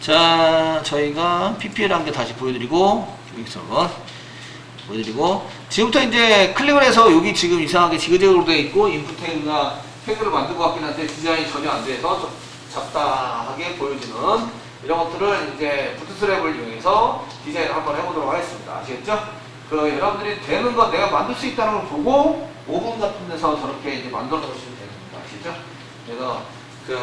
자, 저희가 PPL 한 개 다시 보여드리고, 여기서 보여드리고, 지금부터 이제 클릭을 해서 여기 지금 이상하게 지그재그로 되어 있고, 인풋 태그가 태그를 만든 것 같긴 한데 디자인이 전혀 안 돼서 좀 잡다하게 보여지는 이런 것들을 이제 부트스랩을 이용해서 디자인을 한번 해보도록 하겠습니다. 아시겠죠? 그 여러분들이 되는 거 내가 만들 수 있다는 걸 보고 5분 같은 데서 저렇게 이제 만들어 놓으시면 됩니다. 아시죠? 그래서 그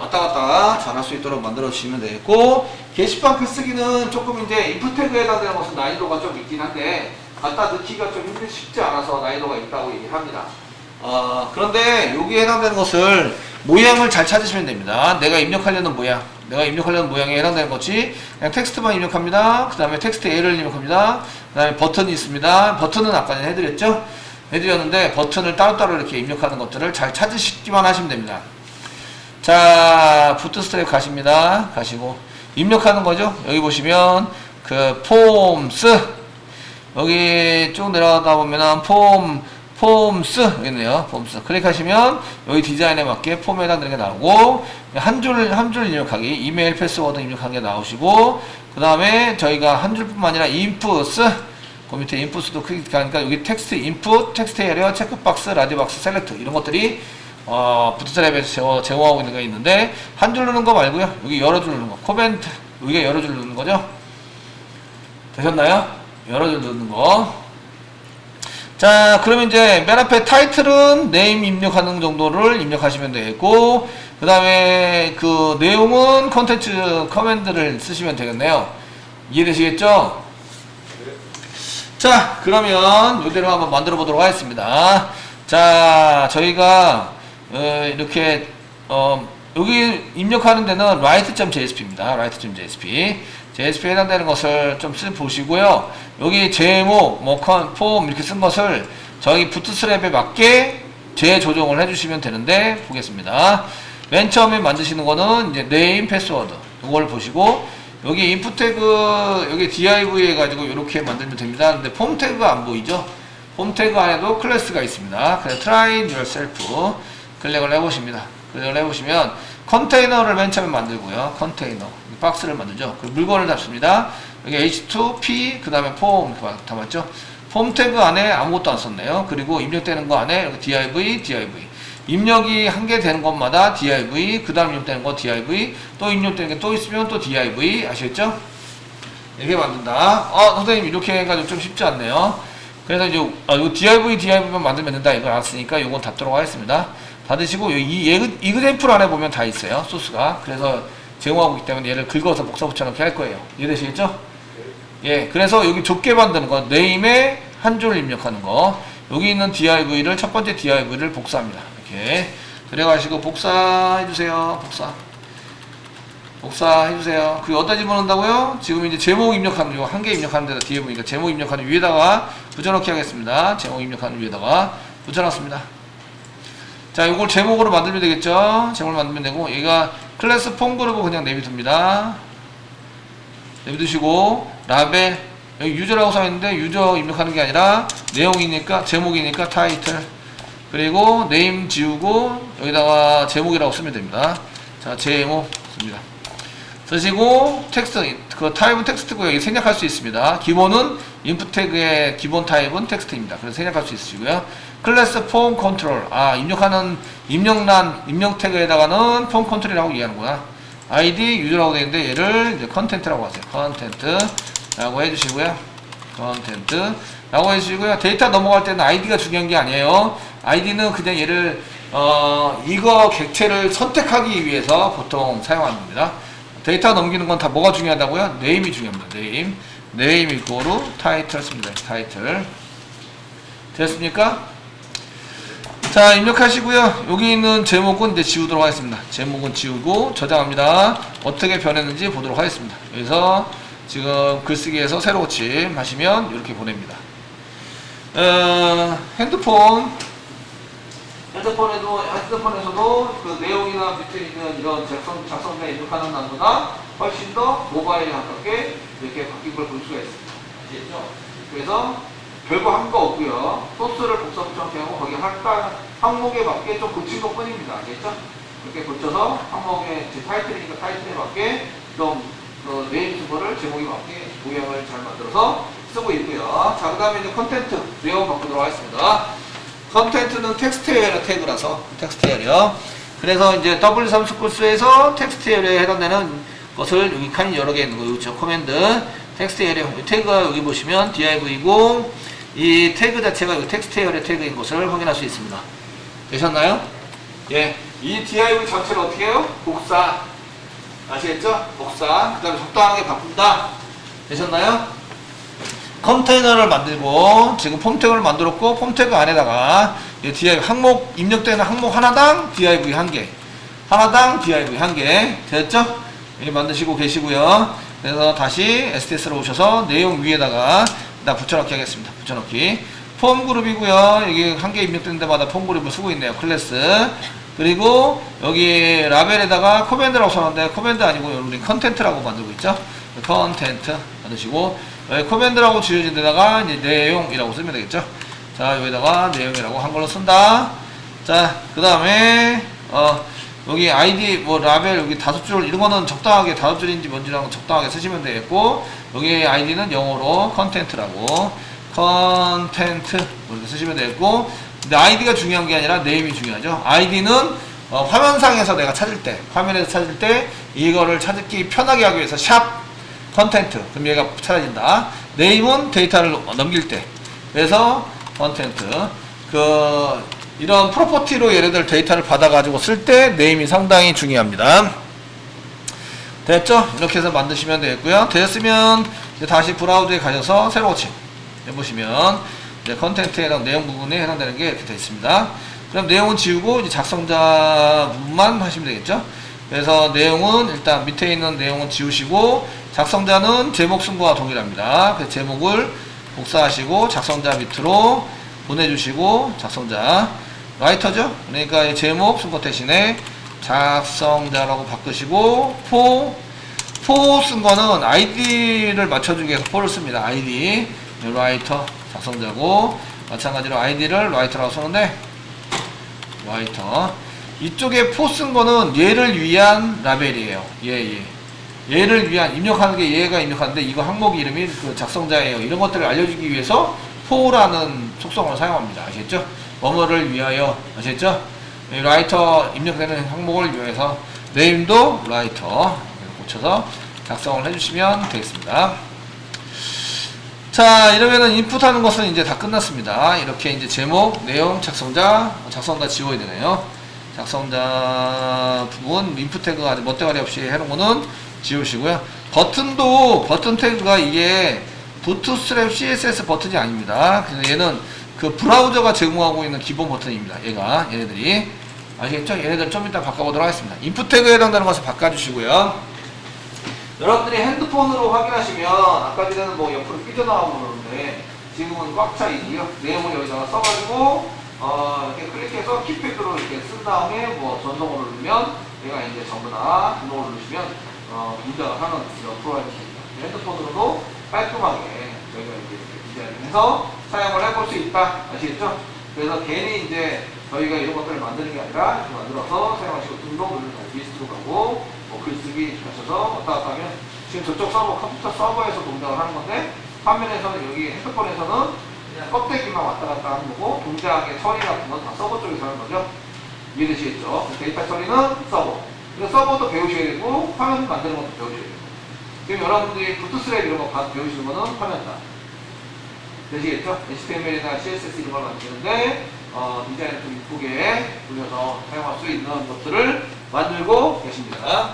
왔다 갔다 잘할 수 있도록 만들어 주시면 되겠고 게시판 글쓰기는 조금 이제 인풋 태그에 해당되는 것은 난이도가 좀 있긴 한데 갖다 넣기가 좀 힘들 쉽지 않아서 난이도가 있다고 얘기를 합니다. 어, 그런데 여기에 해당되는 것을 모양을 잘 찾으시면 됩니다. 내가 입력하려는 모양, 내가 입력하려는 모양에 해당되는 것이 그냥 텍스트만 입력합니다. 그 다음에 텍스트 A를 입력합니다. 그 다음에 버튼이 있습니다. 버튼은 아까 전에 해드렸죠? 해드렸는데 버튼을 따로따로 이렇게 입력하는 것들을 잘 찾으시기만 하시면 됩니다. 자, 부트스트랩 가십니다. 가시고 입력하는 거죠. 여기 보시면 그 폼스 여기 쭉 내려가다 보면은 폼 폼스 여기 있네요. 폼스 클릭하시면 여기 디자인에 맞게 폼에 해당되는 게 나오고 한 줄 한 줄 입력하기 이메일 패스워드 입력하는 게 나오시고 그 다음에 저희가 한 줄뿐만 아니라 인풋스 그 밑에 인풋도 클릭하니까 여기 텍스트 인풋 텍스트 에리어 체크박스 라디박스 셀렉트 이런 것들이 어, 부트스트랩에서 제어, 제공하고 있는 게 있는데 한 줄 누르는 거 말고요 여기 여러 줄 누르는 거 코멘트 여기가 여러 줄 누르는 거죠 되셨나요? 여러 줄 누르는 거 자, 그러면 이제 맨 앞에 타이틀은 네임 입력하는 정도를 입력하시면 되겠고, 그 다음에 그 내용은 컨텐츠 커맨드를 쓰시면 되겠네요. 이해되시겠죠? 자, 그러면 이대로 한번 만들어 보도록 하겠습니다. 자, 저희가 어, 이렇게 어, 여기 입력하는 데는 write.jsp입니다. write.jsp. JSP에 해당되는 것을 좀 쓰, 보시고요. 여기 제목, 뭐, 컨, 폼 이렇게 쓴 것을 저희 부트스랩에 맞게 재조정을 해주시면 되는데 보겠습니다. 맨 처음에 만드시는 거는 이제 네임 패스워드 이걸 보시고 여기 인풋 태그 여기 div 해가지고 이렇게 만들면 됩니다. 근데 폼 태그가 안 보이죠? 폼 태그 안에도 클래스가 있습니다. 그래서 try yourself 클릭을 해보십니다. 클릭을 해보시면 컨테이너를 맨 처음에 만들고요. 컨테이너 박스를 만들죠. 그 물건을 담습니다. 여기 H2P 그 다음에 폼 담았죠. 폼 태그 안에 아무것도 안 썼네요. 그리고 입력되는 거 안에 이렇게 div, div 입력이 한 개 되는 것마다 div 그 다음 입력되는 거 div 또 입력되는 게 또 있으면 또 div 아시겠죠? 이렇게 만든다. 아 선생님 이렇게 해가지고 좀 쉽지 않네요. 그래서 이제 아, 이거 div, div만 만들면 된다 이걸 알았으니까 이건 닫도록 하겠습니다. 닫으시고 이 이그젠플 안에 보면 다 있어요 소스가. 그래서 제공하고 있기 때문에 얘를 긁어서 복사 붙여넣기 할 거예요. 이해되시겠죠? 예, 그래서 여기 좁게 만드는 거, 네임에 한줄 입력하는 거, 여기 있는 div를, 첫 번째 div를 복사합니다. 이렇게. 들어가시고 복사해주세요. 복사. 복사해주세요. 그게 어디다 집어넣는다고요? 지금 이제 제목 입력하는, 요한개 입력하는 데다 뒤에 보니까 제목 입력하는 위에다가 붙여넣기 하겠습니다. 제목 입력하는 위에다가 붙여놨습니다. 자, 이걸 제목으로 만들면 되겠죠? 제목을 만들면 되고, 얘가 클래스 폼 그룹은 그냥 내비둡니다. 내비두시고, 라벨, 여기 유저라고 써있는데, 유저 입력하는 게 아니라, 내용이니까, 제목이니까 타이틀. 그리고, 네임 지우고, 여기다가 제목이라고 쓰면 됩니다. 자, 제목 씁니다. 쓰시고, 텍스트, 그 타입은 텍스트고, 여기 생략할 수 있습니다. 기본은, 인풋 태그의 기본 타입은 텍스트입니다. 그래서 생략할 수 있으시고요. 클래스 폼 컨트롤. 아, 입력하는 입력란 입력 태그에다가는 폼 컨트롤이라고 얘기하는구나. 아이디 유저라고 되어 있는데 얘를 이제 컨텐트라고 하세요. 컨텐트라고 해 주시고요. 컨텐트라고 해 주시고요. 데이터 넘어갈 때는 아이디가 중요한 게 아니에요. 아이디는 그냥 얘를 어, 이거 객체를 선택하기 위해서 보통 사용하는 겁니다. 데이터 넘기는 건 다 뭐가 중요하다고요? 네임이 중요합니다. 네임. 네임 이고로 타이틀 씁니다. 타이틀. 됐습니까? 자 입력하시고요. 여기 있는 제목은 이제 지우도록 하겠습니다. 제목은 지우고 저장합니다. 어떻게 변했는지 보도록 하겠습니다. 여기서 지금 글쓰기에서 새로 고침 하시면 이렇게 보냅니다. 어, 핸드폰. 핸드폰에도 핸드폰에서도 그 내용이나 밑에 있는 이런 작성 작성자 입력하는 난보다 훨씬 더 모바일에 가깝게 이렇게 바뀐 걸 볼 수가 있습니다. 아시겠죠? 그래서 별거 한 거 없고요. 소스를 복사 붙여넣기 하고 거기 할까 항목에 맞게 좀 고친 것 뿐입니다. 알겠죠? 이렇게 고쳐서 항목에 제 타이틀이니까 타이틀에 맞게 좀 그, 네임 순서를 제목에 맞게 모양을 잘 만들어서 쓰고 있고요. 자, 그 다음에 이제 컨텐트 내용 바꾸도록 하겠습니다. 컨텐트는 텍스트 에러 태그라서 텍스트 에러. 그래서 이제 W3 코스에서 텍스트 에러에 해당되는 것을 여기 칸이 여러 개 있는 거 있죠. 코맨드 텍스트 에러 태그가 여기 보시면 div이고 이 태그 자체가 이 텍스트 에러 태그인 것을 확인할 수 있습니다. 되셨나요? 예. 이 div 전체를 어떻게 해요? 복사. 아시겠죠? 복사. 그 다음에 적당하게 바꾼다. 되셨나요? 컨테이너를 만들고 지금 폼 태그를 만들었고 폼 태그 안에다가 이 div 항목 입력되는 항목 하나당 div 한 개. 하나당 div 한 개. 됐죠? 이렇게 만드시고 계시고요. 그래서 다시 STS로 오셔서 내용 위에다가 나 붙여넣기 하겠습니다. 붙여넣기. 폼 그룹이고요. 여기 한 개 입력되는 데마다 폼 그룹을 쓰고 있네요. 클래스. 그리고 여기 라벨에다가 코맨드라고 써놨는데 코맨드 아니고 우리 컨텐트라고 만들고 있죠. 컨텐트 만드시고 여기 코맨드라고 지어진 데다가 이제 내용이라고 쓰면 되겠죠. 자 여기다가 내용이라고 한글로 쓴다. 자그 다음에 어 여기 아이디 뭐 라벨 여기 다섯 줄 이런 거는 적당하게 다섯 줄인지 뭔지랑 적당하게 쓰시면 되겠고 여기 아이디는 영어로 컨텐트라고. 컨텐트 뭐 이렇게 쓰시면 되겠고. 근데 아이디가 중요한 게 아니라 네임이 중요하죠. 아이디는 어, 화면상에서 내가 찾을 때 화면에서 찾을 때 이거를 찾기 편하게 하기 위해서 샵 컨텐트 그럼 얘가 찾아진다. 네임은 데이터를 넘길 때. 그래서 컨텐트 그 이런 프로퍼티로 예를 데이터를 받아 가지고 쓸 때 네임이 상당히 중요합니다. 됐죠? 이렇게 해서 만드시면 되겠고요. 이제 다시 브라우저에 가셔서 새로 고침 해보시면 이제 컨텐트에 해당 내용 부분에 해당되는 게 이렇게 되어 있습니다. 그럼 내용은 지우고 이제 작성자 부분만 하시면 되겠죠? 그래서 내용은 일단 밑에 있는 내용은 지우시고 작성자는 제목 쓴 거와 동일합니다. 그 제목을 복사하시고 작성자 밑으로 보내주시고 작성자 라이터죠? 그러니까 이 제목 쓴것 대신에 작성자라고 바꾸시고 포, 포 쓴 거는 아이디를 맞춰주기 위해서 포를 씁니다. 아이디 라이터 작성자고 마찬가지로 아이디를 라이터라고 쓰는데 라이터 이쪽에 포 쓴 거는 얘를 위한 라벨이에요. 예, 예. 얘를 위한 입력하는 게 얘가 입력하는데 이거 항목 이름이 그 작성자예요. 이런 것들을 알려주기 위해서 포라는 속성을 사용합니다. 아시겠죠? 뭐뭐를 위하여 아시겠죠? 이 라이터 입력되는 항목을 위해서 네임도 라이터 고쳐서 작성을 해주시면 되겠습니다. 자 이러면은 인풋하는 것은 이제 다 끝났습니다. 이렇게 이제 제목, 내용, 작성자, 작성자 지워야 되네요. 작성자 부분 인풋 태그가 아주 멋대가리 없이 해놓은 거는 지우시고요. 버튼도 버튼 태그가 이게 부트스트랩 CSS 버튼이 아닙니다. 그래서 얘는 그 브라우저가 제공하고 있는 기본 버튼입니다. 얘가 얘네들이 아시겠죠? 얘네들 좀 이따 바꿔보도록 하겠습니다. 인풋 태그에 해당되는 것을 바꿔주시고요. 여러분들이 핸드폰으로 확인하시면 아까 전에는 뭐 옆으로 삐져나오고 그러는데 지금은 꽉 차 있고요. 내용을 여기다가 써가지고 어 이렇게 클릭해서 키패드로 이렇게 쓴 다음에 뭐 전송을 누르면 얘가 이제 전부 다 등록을 누르시면 어 문자가 하는 그런 프로그램입니다. 핸드폰으로도 깔끔하게 저희가 이제 디자인을 해서 사용을 해볼 수 있다. 아시겠죠? 그래서 괜히 이제 저희가 이런 것들을 만드는 게 아니라 만들어서 사용하시고 등록 누르면 리스트로 가고 뭐 글쓰기 하셔서 왔다 갔다 하면 지금 저쪽 서버 컴퓨터 서버에서 동작을 하는 건데 화면에서는 여기 핸드폰에서는 그냥 껍데기만 왔다 갔다 하는 거고 동작의 처리 같은 건 다 서버 쪽에서 하는 거죠. 이해되시겠죠? 그 데이터 처리는 서버. 그래서 서버도 배우셔야 되고 화면 만드는 것도 배우셔야 되고 지금 여러분들이 부트스랩 이런 거 봐- 배우시는 거는 화면다. 되시겠죠? HTML이나 CSS 이런 걸 만드는데 어, 디자인을 좀 이쁘게 돌려서 사용할 수 있는 것들을 만들고 계십니다.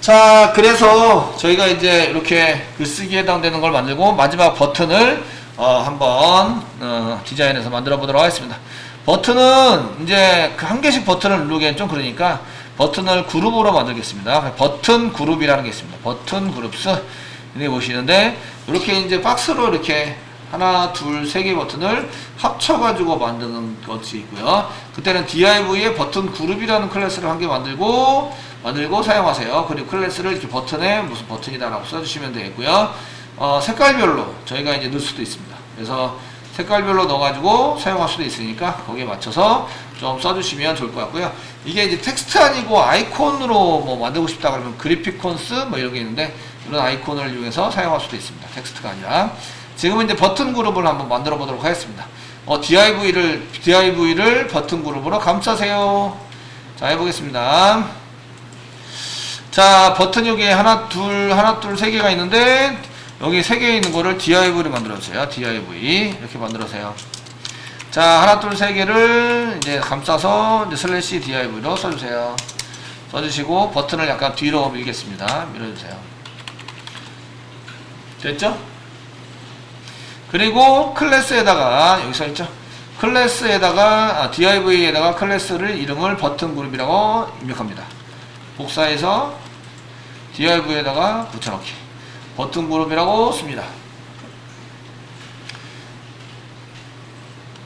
자, 그래서 저희가 이제 이렇게 글쓰기에 해당되는 걸 만들고 마지막 버튼을 어, 한번 어, 디자인해서 만들어 보도록 하겠습니다. 버튼은 이제 그 한 개씩 버튼을 누르기엔 좀 그러니까 버튼을 그룹으로 만들겠습니다. 버튼 그룹이라는 게 있습니다. 버튼 그룹스 이렇게 보시는데 이렇게 이제 박스로 이렇게 하나, 둘, 세 개 버튼을 합쳐가지고 만드는 것이 있고요. 그때는 div에 버튼 그룹이라는 클래스를 한 개 만들고 만들고 사용하세요. 그리고 클래스를 이렇게 버튼에 무슨 버튼이다라고 써주시면 되겠고요. 어, 색깔별로 저희가 이제 넣을 수도 있습니다. 그래서 색깔별로 넣어가지고 사용할 수도 있으니까 거기에 맞춰서 좀 써주시면 좋을 것 같고요. 이게 이제 텍스트 아니고 아이콘으로 뭐 만들고 싶다 그러면 그래픽 콘스 뭐 이런 게 있는데 이런 아이콘을 이용해서 사용할 수도 있습니다. 텍스트가 아니라. 지금은 이제 버튼 그룹을 한번 만들어 보도록 하겠습니다. 어, DIV를, DIV를 버튼 그룹으로 감싸세요. 자, 해보겠습니다. 자, 버튼 여기 하나, 둘, 하나, 둘, 세 개가 있는데, 여기 세 개 있는 거를 DIV를 만들어주세요. DIV. 이렇게 만들어주세요. 자, 하나, 둘, 세 개를 이제 감싸서 이제 슬래시 DIV로 써주세요. 써주시고, 버튼을 약간 뒤로 밀겠습니다. 밀어주세요. 됐죠? 그리고 클래스에다가, 여기 써있죠? 클래스에다가, 아, DIV에다가 클래스를 이름을 버튼 그룹이라고 입력합니다. 복사해서 DIV에다가 붙여넣기. 버튼 그룹이라고 씁니다.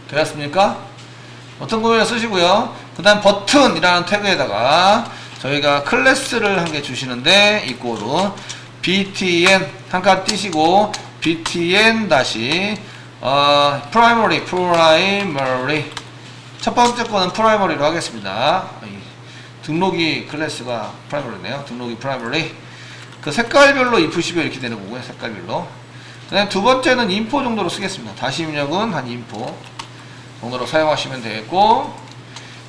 되었습니까? 버튼 그룹을 쓰시고요. 그 다음 버튼이라는 태그에다가 저희가 클래스를 한 개 주시는데 이꼬로 btn 한칸 띄시고 btn 다시 어, primary primary 첫 번째 거는 프라이머리로 하겠습니다. 이 등록이 클래스가 프라이머리네요. 등록이 프라이머리. 그 색깔별로 10이 이렇게 되는 거고요. 색깔별로. 두 번째는 인포 정도로 쓰겠습니다. 다시 입력은 한 인포 정도로 사용하시면 되겠고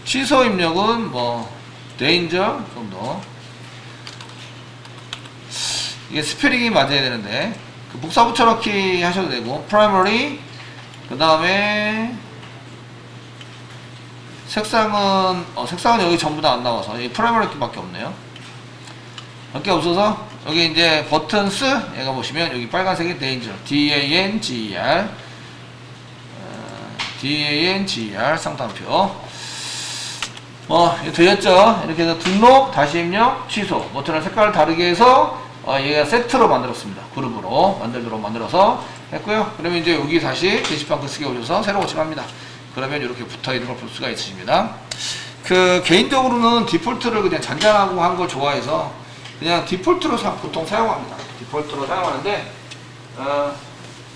취소 입력은 뭐 danger 정도 이게 스페링이 맞아야 되는데. 그 복사 붙여넣기 하셔도 되고 primary 그 다음에 색상은 어, 색상은 여기 전부 다 안 나와서. 여기 프라이머리 밖에 없네요. 밖에 없어서 여기 이제 버튼스 얘가 보시면 여기 빨간색이 danger. D A N G E R. 어, D A N G E R 상단표. 뭐 이거 되었죠? 이렇게 해서 등록 다시 입력 취소. 버튼을 색깔을 다르게 해서 어, 얘가 세트로 만들었습니다. 그룹으로 만들도록 만들어서 했고요. 그러면 이제 여기 다시 게시판 글 쓰기 올려서 새로 고침합니다. 그러면 이렇게 붙어 있는 걸 볼 수가 있으십니다. 그 개인적으로는 디폴트를 그냥 잔잔하고 한 걸 좋아해서 그냥 디폴트로 사- 보통 사용합니다. 디폴트로 사용하는데 어,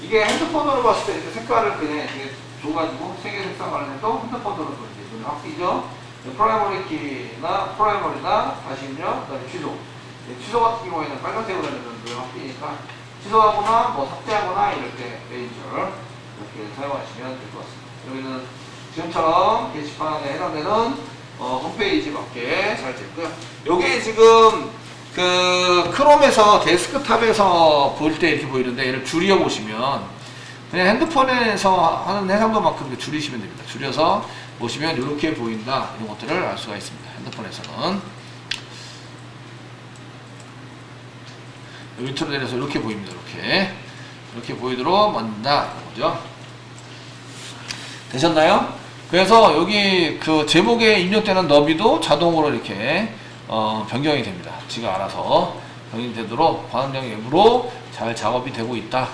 이게 핸드폰으로 봤을 때 이렇게 색깔을 그냥 이렇게 줘가지고 세개 색상을 해도 핸드폰으로 또 이제 눈에 확 띄죠. 프라이머리 키나 프라이머리나 다시 입력 그다음에 취소. 예, 취소 같은 경우에는 빨간색으로 확 띄니까 취소하거나 뭐 삭제하거나 때 레인저를 이렇게 사용하시면 될 것 같습니다. 여기는 지금처럼 게시판에 해당되는 어, 홈페이지 밖에 잘 됐고요. 요게 지금 그 크롬에서 데스크탑에서 볼 때 이렇게 보이는데 얘를 줄여 보시면 그냥 핸드폰에서 하는 해상도만큼 이렇게 줄이시면 됩니다. 줄여서 보시면 이렇게 보인다 이런 것들을 알 수가 있습니다. 핸드폰에서는 밑으로 내려서 이렇게 보입니다. 이렇게 이렇게 보이도록 만든다 이거죠. 되셨나요? 그래서 여기 그 제목에 입력되는 너비도 자동으로 이렇게 어, 변경이 됩니다. 지가 알아서 변경되도록 반응형 앱으로 잘 작업이 되고 있다.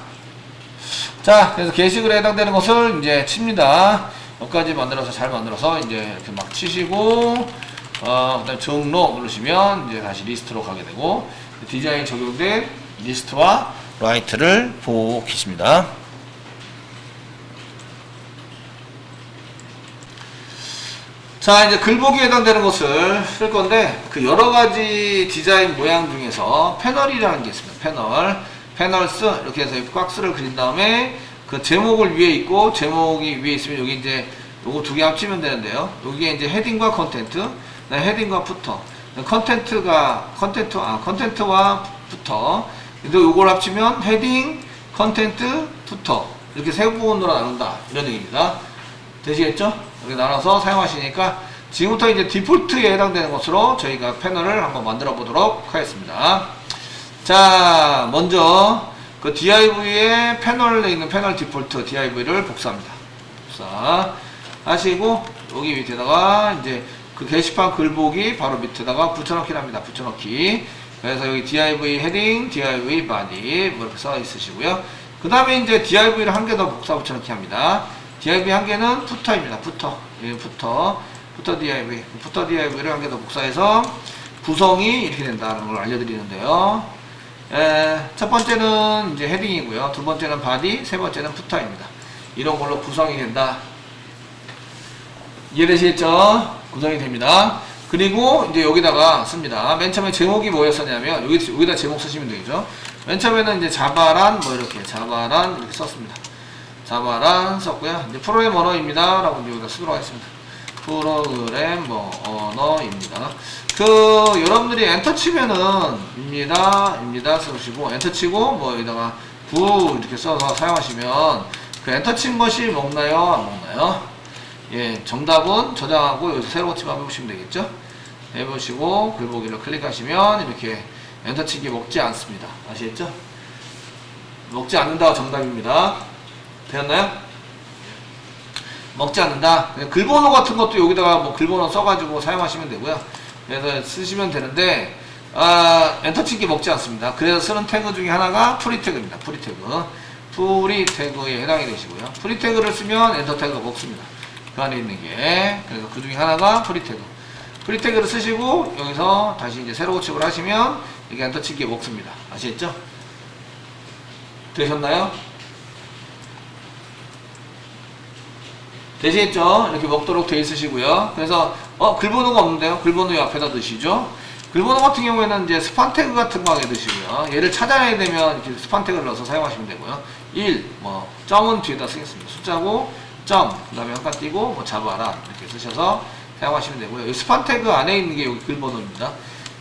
자, 그래서 게시글에 해당되는 것을 이제 칩니다. 여기까지 만들어서 잘 만들어서 이제 이렇게 막 치시고, 어, 그다음 등록 누르시면 이제 다시 리스트로 가게 되고 디자인 적용된 리스트와 라이트를 보고 계십니다. 자 이제 글보기에 해당되는 것을 쓸 건데 그 여러 가지 디자인 모양 중에서 패널이라는 게 있습니다. 패널, 패널스 이렇게 해서 박스를 그린 다음에 그 제목을 위에 있고 제목이 위에 있으면 여기 이제 요거 두 개 합치면 되는데요. 여기에 이제 헤딩과 컨텐트, 헤딩과 푸터, 컨텐트가 컨텐트 아 컨텐트와 푸터. 근데 요걸 합치면 헤딩, 컨텐트, 푸터 이렇게 세 부분으로 나눈다 이런 얘기입니다. 되시겠죠? 이렇게 나눠서 사용하시니까 지금부터 이제 디폴트에 해당되는 것으로 저희가 패널을 한번 만들어 보도록 하겠습니다. 자, 먼저 그 DIV의 패널에 있는 패널 디폴트 DIV를 복사합니다. 복사 하시고 여기 밑에다가 이제 그 게시판 글보기 바로 밑에다가 붙여넣기 합니다. 붙여넣기. 그래서 여기 div 헤딩, div body 뭐 이렇게 써 있으시고요. 그 다음에 이제 div를 한 개 더 복사 붙여넣기 합니다. div 한 개는 푸터입니다. 푸터. 예, 푸터. 푸터 div. 푸터 div를 한 개 더 복사해서 구성이 이렇게 된다는 걸 알려드리는데요. 에, 첫 번째는 이제 헤딩이고요. 두 번째는 바디, 세 번째는 푸터입니다. 이런 걸로 구성이 된다. 이해되시겠죠? 구성이 됩니다. 그리고 이제 여기다가 씁니다. 맨 처음에 제목이 뭐였었냐면 여기 여기다 제목 쓰시면 되죠. 맨 처음에는 이제 자바란 뭐 이렇게 자바란 이렇게 썼습니다. 자바란 썼고요. 이제 프로그램 언어입니다라고 여기다 쓰도록 하겠습니다. 프로그램 뭐 언어입니다. 그 여러분들이 엔터 치면은 입니다 입니다 쓰시고 엔터 치고 뭐 여기다가 구 이렇게 써서 사용하시면 그 엔터 친 것이 먹나요 안 먹나요? 예 정답은 저장하고 여기서 새로 치면 해보시면 되겠죠? 해보시고 글보기를 클릭하시면 이렇게 엔터 치기 먹지 않습니다. 아시겠죠? 먹지 않는다가 정답입니다. 되었나요? 먹지 않는다. 글번호 같은 것도 여기다가 뭐 글번호 써가지고 사용하시면 되고요. 그래서 쓰시면 되는데 아, 엔터 치기 먹지 않습니다. 그래서 쓰는 태그 중에 하나가 프리 태그입니다. 프리 태그. 프리 태그에 해당이 되시고요. 프리 태그를 쓰면 엔터 태그가 먹습니다. 그 안에 있는 게. 그래서 그 중에 하나가 프리 태그. 프리 태그를 쓰시고 여기서 다시 이제 새로 고침을 하시면 이게 엔터 치기에 먹습니다. 아시겠죠? 되셨나요? 되시겠죠? 이렇게 먹도록 돼 있으시고요. 그래서 어 글번호가 없는데요. 글번호 앞에다 넣으시죠. 글번호 같은 경우에는 이제 스판 태그 같은 거 하게 넣으시고요. 얘를 찾아내야 되면 이렇게 스판 태그를 넣어서 사용하시면 되고요. 1, 뭐 점은 뒤에다 쓰겠습니다. 숫자고 점, 그 다음에 한칸 띄고 뭐 잡아라 이렇게 쓰셔서 사용하시면 되고요. 이 스판 태그 안에 있는 게 여기 글번호입니다.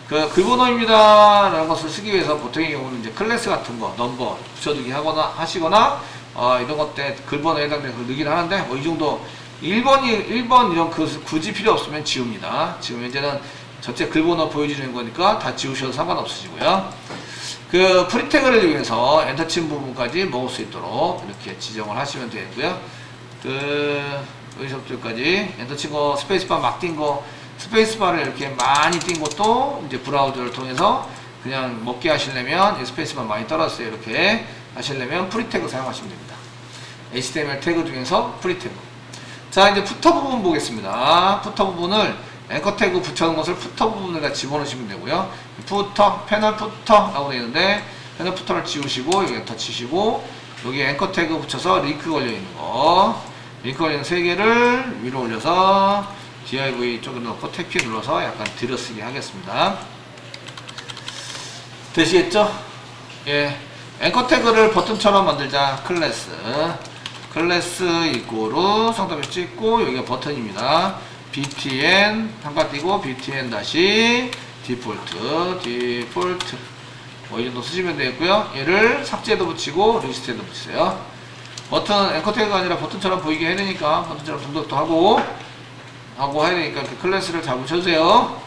그 글번호입니다 라는 것을 쓰기 위해서 보통의 경우는 이제 클래스 같은 거 넘버 붙여두기 하거나 하시거나 어, 이런 것때 글번호에 해당되는 걸 넣긴 하는데 뭐 이 정도 1번이 1번 이런 그 굳이 필요 없으면 지웁니다. 지금 현재는 전체 글번호 보여주는 거니까 다 지우셔도 상관없으시고요. 그 프리태그를 이용해서 엔터 친 부분까지 먹을 수 있도록 이렇게 지정을 하시면 되고요. 그 여기서부터까지 엔터 친거 스페이스바 막 뛴 거 스페이스바를 이렇게 많이 뛴 것도 이제 브라우저를 통해서 그냥 먹게 하시려면 이 스페이스바 많이 떨었어요. 이렇게 하시려면 프리태그 사용하시면 됩니다. HTML 태그 중에서 프리태그. 자 이제 푸터 부분 보겠습니다. 푸터 부분을 앵커 태그 붙여놓은 것을 푸터 부분에다 집어넣으시면 되고요. 푸터, 패널 푸터라고 되어 있는데 패널 푸터를 지우시고 여기 엔터 치시고 여기 앵커 태그 붙여서 링크 걸려 있는 거 링크 걸려 있는 세 개를 위로 올려서 div 쪽에 넣고 탭키 눌러서 약간 들여쓰기 하겠습니다. 되시겠죠? 예. 앵커 태그를 버튼처럼 만들자. 클래스. 클래스 이꼬르 성답을 찍고 여기가 버튼입니다. btn 한가 띄고 btn 다시 디폴트 디폴트 뭐 이 정도 쓰시면 되겠고요. 얘를 삭제도 붙이고 리스트에도 붙이세요. 버튼 앵커 태그가 아니라 버튼처럼 보이게 해야 되니까 버튼처럼 동작도 하고 하고 해야 되니까 이렇게 클래스를 잘 붙여주세요.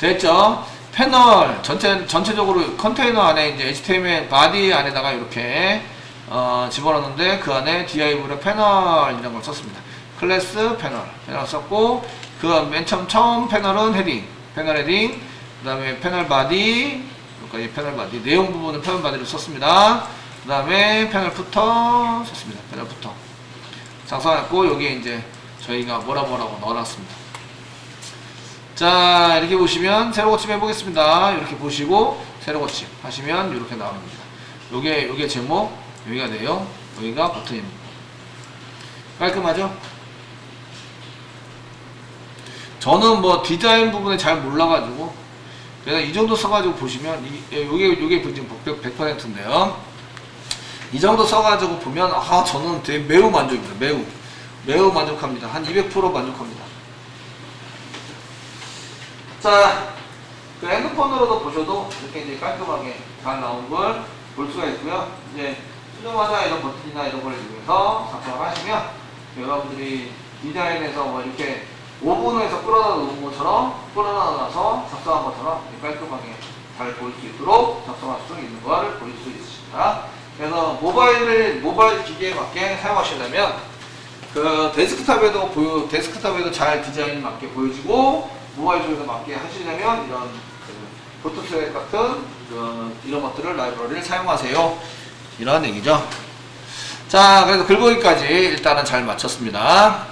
됐죠? 패널 전체 전체적으로 컨테이너 안에 이제 HTML 바디 안에다가 이렇게 어, 집어넣는데 그 안에 div로 패널이라는 걸 썼습니다. 클래스 패널 패널 썼고 그 맨 처음 처음 패널은 헤딩 패널 헤딩 그 다음에 패널 바디 여기까지 패널 바디 내용 부분은 패널 바디를 썼습니다. 그 다음에 패널 푸터 썼습니다. 패널 푸터 작성했고 여기에 이제 저희가 뭐라 뭐라고 넣어놨습니다. 자 이렇게 보시면 새로 고침 해보겠습니다. 이렇게 보시고 새로 고침 하시면 이렇게 나옵니다. 요게 요게 제목 여기가 내용 여기가 버튼입니다. 깔끔하죠? 저는 뭐 디자인 부분에 잘 몰라가지고 그래서 이 정도 써가지고 보시면 이, 예, 요게 지금 100%인데요. 이 정도 써가지고 보면 아 저는 되게 매우 만족입니다. 매우 매우 만족합니다. 한 200% 만족합니다. 자, 그 핸드폰으로도 보셔도 이렇게 이제 깔끔하게 잘 나온 걸 볼 수가 있고요. 이제 수정하자 이런 버튼이나 이런 걸 이용해서 작성을 하시면 여러분들이 디자인에서 뭐 이렇게 오븐에서 끌어다 놓은 것처럼 끌어놔서 작성한 것처럼 깔끔하게 잘 보일 수 있도록 작성할 수 있는 걸 보일 수 있습니다. 그래서 모바일을 모바일 기기에 맞게 사용하시려면 그 데스크탑에도 보여 데스크탑에도 잘 디자인 맞게 보여주고 모바일 쪽에서 맞게 하시려면 이런 그 포토스랩 같은 그 이런 것들을 라이브러리를 사용하세요. 이런 얘기죠. 자, 그래서 글보기까지 일단은 잘 마쳤습니다.